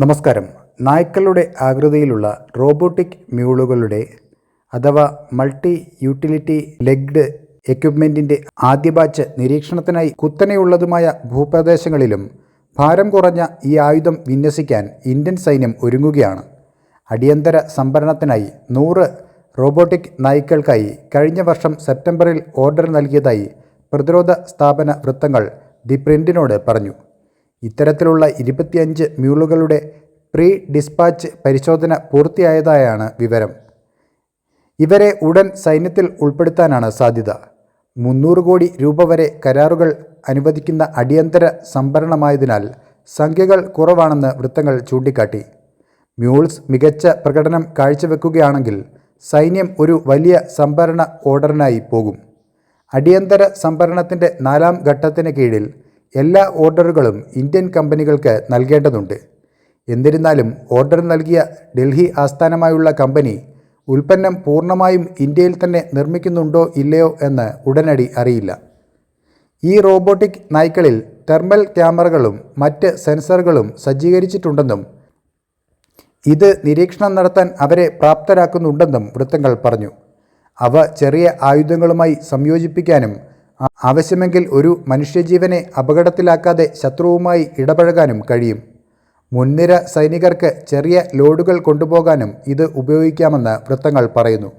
നമസ്കാരം. നായ്ക്കളുടെ ആകൃതിയിലുള്ള റോബോട്ടിക് മ്യൂളുകളുടെ അഥവാ മൾട്ടി യൂട്ടിലിറ്റി ലെഗ്ഡ് എക്യുപ്മെന്റിന്റെ ആദ്യ ബാച്ച് നിരീക്ഷണത്തിനായി കുത്തനെയുള്ളതുമായ ഭൂപ്രദേശങ്ങളിലും ഭാരം കുറഞ്ഞ ഈ ആയുധം വിന്യസിക്കാൻ ഇന്ത്യൻ സൈന്യം ഒരുങ്ങുകയാണ്. അടിയന്തര സംഭരണത്തിനായി നൂറ് റോബോട്ടിക് നായ്ക്കൾക്കായി കഴിഞ്ഞ വർഷം സെപ്റ്റംബറിൽ ഓർഡർ നൽകിയതായി പ്രതിരോധ സ്ഥാപന വൃത്തങ്ങൾ ദി പ്രിന്റിനോട് പറഞ്ഞു. ഇത്തരത്തിലുള്ള ഇരുപത്തിയഞ്ച് മ്യൂളുകളുടെ പ്രീ ഡിസ്പാച്ച് പരിശോധന പൂർത്തിയായതായാണ് വിവരം. ഇവരെ ഉടൻ സൈന്യത്തിൽ ഉൾപ്പെടുത്താനാണ് സാധ്യത. മുന്നൂറ് കോടി രൂപ വരെ കരാറുകൾ അനുവദിക്കുന്ന അടിയന്തര സംഭരണമായതിനാൽ സംഖ്യകൾ കുറവാണെന്ന് വൃത്തങ്ങൾ ചൂണ്ടിക്കാട്ടി. മ്യൂൾസ് മികച്ച പ്രകടനം കാഴ്ചവെക്കുകയാണെങ്കിൽ സൈന്യം ഒരു വലിയ സംഭരണ ഓർഡറിനായി പോകും. അടിയന്തര സംഭരണത്തിന്റെ നാലാം ഘട്ടത്തിന് കീഴിൽ എല്ലാ ഓർഡറുകളും ഇന്ത്യൻ കമ്പനികൾക്ക് നൽകേണ്ടതുണ്ട്. എന്നിരുന്നാലും ഓർഡർ നൽകിയ ഡൽഹി ആസ്ഥാനമായുള്ള കമ്പനി ഉൽപ്പന്നം പൂർണമായും ഇന്ത്യയിൽ തന്നെ നിർമ്മിക്കുന്നുണ്ടോ ഇല്ലയോ എന്ന് ഉടനടി അറിയില്ല. ഈ റോബോട്ടിക് നായ്ക്കളിൽ തെർമൽ ക്യാമറകളും മറ്റ് സെൻസറുകളും സജ്ജീകരിച്ചിട്ടുണ്ടെന്നും ഇത് നിരീക്ഷണം നടത്താൻ അവരെ പ്രാപ്തരാക്കുന്നുണ്ടെന്നും വൃത്തങ്ങൾ പറഞ്ഞു. അവ ചെറിയ ആയുധങ്ങളുമായി സംയോജിപ്പിക്കാനും ആവശ്യമെങ്കിൽ ഒരു മനുഷ്യജീവനെ അപകടത്തിലാക്കാതെ ശത്രുവുമായി ഇടപഴകാനും കഴിയും. മുൻനിര സൈനികർക്ക് ചെറിയ ലോഡുകൾ കൊണ്ടുപോകാനും ഇത് ഉപയോഗിക്കാമെന്ന് വൃത്തങ്ങൾ പറയുന്നു.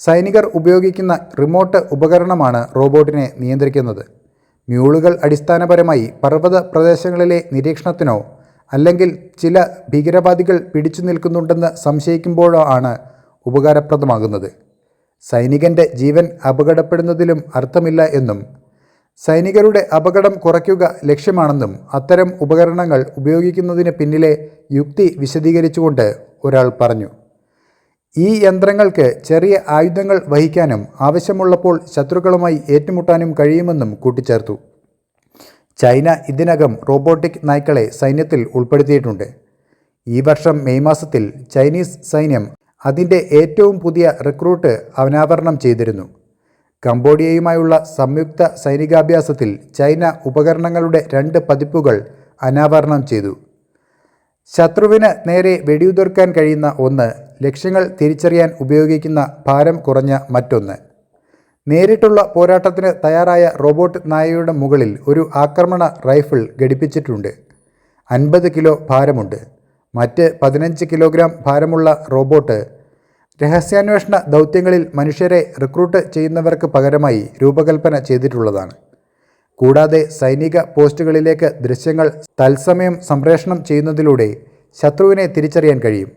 സൈനികർ ഉപയോഗിക്കുന്ന റിമോട്ട് ഉപകരണമാണ് റോബോട്ടിനെ നിയന്ത്രിക്കുന്നത്. മ്യൂളുകൾ അടിസ്ഥാനപരമായി പർവത പ്രദേശങ്ങളിലെ നിരീക്ഷണത്തിനോ അല്ലെങ്കിൽ ചില ഭീകരവാദികൾ പിടിച്ചു നിൽക്കുന്നുണ്ടെന്ന് സംശയിക്കുമ്പോഴോ ആണ് ഉപകാരപ്രദമാകുന്നത്. സൈനികന്റെ ജീവൻ അപകടപ്പെടുന്നതിലും അർത്ഥമില്ല എന്നും സൈനികരുടെ അപകടം കുറയ്ക്കുക ലക്ഷ്യമാണെന്നും അത്തരം ഉപകരണങ്ങൾ ഉപയോഗിക്കുന്നതിന് പിന്നിലെ യുക്തി വിശദീകരിച്ചുകൊണ്ട് ഒരാൾ പറഞ്ഞു. ഈ യന്ത്രങ്ങൾക്ക് ചെറിയ ആയുധങ്ങൾ വഹിക്കാനും ആവശ്യമുള്ളപ്പോൾ ശത്രുക്കളുമായി ഏറ്റുമുട്ടാനും കഴിയുമെന്നും കൂട്ടിച്ചേർത്തു. ചൈന ഇതിനകം റോബോട്ടിക് നായ്ക്കളെ സൈന്യത്തിൽ ഉൾപ്പെടുത്തിയിട്ടുണ്ട്. ഈ വർഷം മെയ് മാസത്തിൽ ചൈനീസ് സൈന്യം അതിന്റെ ഏറ്റവും പുതിയ റിക്രൂട്ട് അനാവരണം ചെയ്തിരുന്നു. കംബോഡിയയുമായുള്ള സംയുക്ത സൈനികാഭ്യാസത്തിൽ ചൈന ഉപകരണങ്ങളുടെ രണ്ട് പതിപ്പുകൾ അനാവരണം ചെയ്തു. ശത്രുവിന് നേരെ വെടിയുതിർക്കാൻ കഴിയുന്ന ഒന്ന് ലക്ഷ്യങ്ങൾ തിരിച്ചറിയാൻ ഉപയോഗിക്കുന്ന ഭാരം കുറഞ്ഞ മറ്റൊന്ന്. നേരിട്ടുള്ള പോരാട്ടത്തിന് തയ്യാറായ റോബോട്ട് നായയുടെ മുകളിൽ ഒരു ആക്രമണ റൈഫിൾ ഘടിപ്പിച്ചിട്ടുണ്ട്. അൻപത് കിലോ ഭാരമുണ്ട്. മറ്റ് പതിനഞ്ച് കിലോഗ്രാം ഭാരമുള്ള റോബോട്ട് രഹസ്യാന്വേഷണ ദൗത്യങ്ങളിൽ മനുഷ്യരെ റിക്രൂട്ട് ചെയ്യുന്നവർക്ക് പകരമായി രൂപകൽപ്പന ചെയ്തിട്ടുള്ളതാണ്. കൂടാതെ സൈനിക പോസ്റ്റുകളിലേക്ക് ദൃശ്യങ്ങൾ തത്സമയം സംപ്രേഷണം ചെയ്യുന്നതിലൂടെ ശത്രുവിനെ തിരിച്ചറിയാൻ കഴിയും.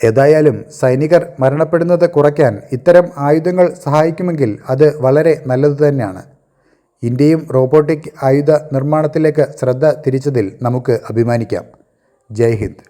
ഏതായാലും സൈനികർ മരണപ്പെടുന്നത് കുറയ്ക്കാൻ ഇത്തരം ആയുധങ്ങൾ സഹായിക്കുമെങ്കിൽ അത് വളരെ നല്ലതു തന്നെയാണ്. ഇന്ത്യയും റോബോട്ടിക് ആയുധ നിർമ്മാണത്തിലേക്ക് ശ്രദ്ധ തിരിച്ചതിൽ നമുക്ക് അഭിമാനിക്കാം. ജയ് ഹിന്ദ്.